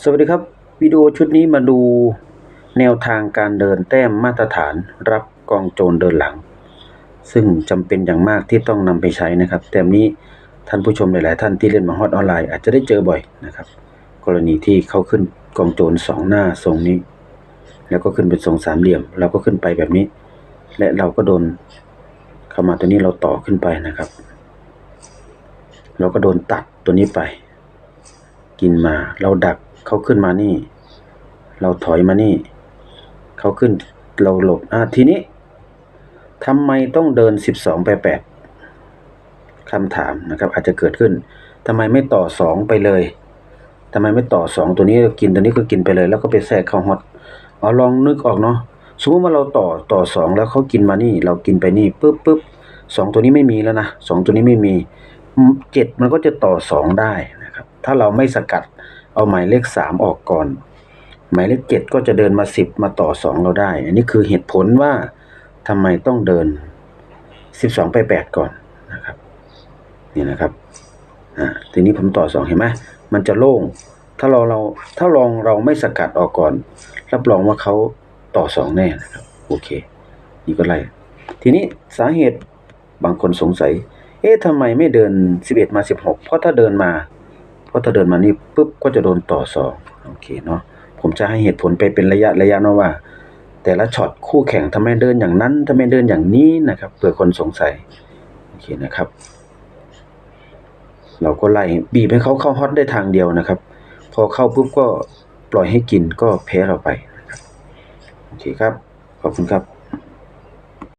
สวัสดีครับ วิดีโอชุดนี้มาดูแนวทางการเดินแต้มมาตรฐานรับกองโจรเดินหลัง ซึ่งจำเป็นอย่างมากที่ต้องนำไปใช้นะครับ แต้มนี้ท่านผู้ชมหลาย ๆ ท่านที่เล่นมาฮอตออนไลน์อาจจะได้เจอบ่อยนะครับ กรณีที่เขาขึ้นกองโจรสองหน้าทรงนี้ แล้วก็ขึ้นเป็นทรงสามเหลี่ยม เราก็ขึ้นไปแบบนี้ และเราก็โดนเข้ามาตัวนี้เราต่อขึ้นไปนะครับ เราก็โดนตัดตัวนี้ไป กินมาเราดัก เขาขึ้นมานี่ เราถอยมานี่ เขาขึ้นเราหลบอะทีนี้ทำไมต้องเดินสิบสองไปแปดคำถามนะครับ อาจจะเกิดขึ้นทำไมไม่ต่อสองไปเลยทำไมไม่ต่อสองตัวนี้ก็กินตัวนี้ก็กินไปเลย แล้วก็ไปแทรกเข้าฮอตเอาลองนึกออกเนาะสมมติว่าเราต่อต่อสองแล้วเขากินมานี่ เรากินไปนี่ปุ๊บปุ๊บสองตัวนี้ไม่มีแล้วนะสองตัวนี้ไม่มีเจ็ดมันก็จะต่อสองได้น ถ้าเราไม่สกัดเอาหมายเลขสามออกก่อน หมายเลขเจ็ดก็จะเดินมาสิบมาต่อสองเราได้ อันนี้คือเหตุผลว่าทำไมต้องเดินสิบสองไปแปดก่อนนะครับนี่นะครับอ่าทีนี้ผมต่อสองเห็นไหมมันจะโล่งถ้าเราเราถ้าลองเราไม่สกัดออกก่อน รับรองว่าเขาต่อสองแน่นะครับโอเค นี่ก็ไล่ทีนี้สาเหตุบางคนสงสัย เอ๊ะทำไมไม่เดินสิบเอ็ดมาสิบหกเพราะถ้าเดินมา เพราะถ้าเดินมานี่ปุ๊บก็จะโดนต่อสองโอเคเนาะผมจะให้เหตุผลไปเป็นระยะระยะนะว่า แต่ละช็อตคู่แข่งทำไมเดินอย่างนั้นทำไมเดินอย่างนี้นะครับเผื่อคนสงสัยโอเคนะครับ เราก็ไล่บีบให้เขาเข้าฮอตได้ทางเดียวนะครับ พอเข้าปุ๊บก็ปล่อยให้กินก็แพ้เราไปโอเคครับขอบคุณครับ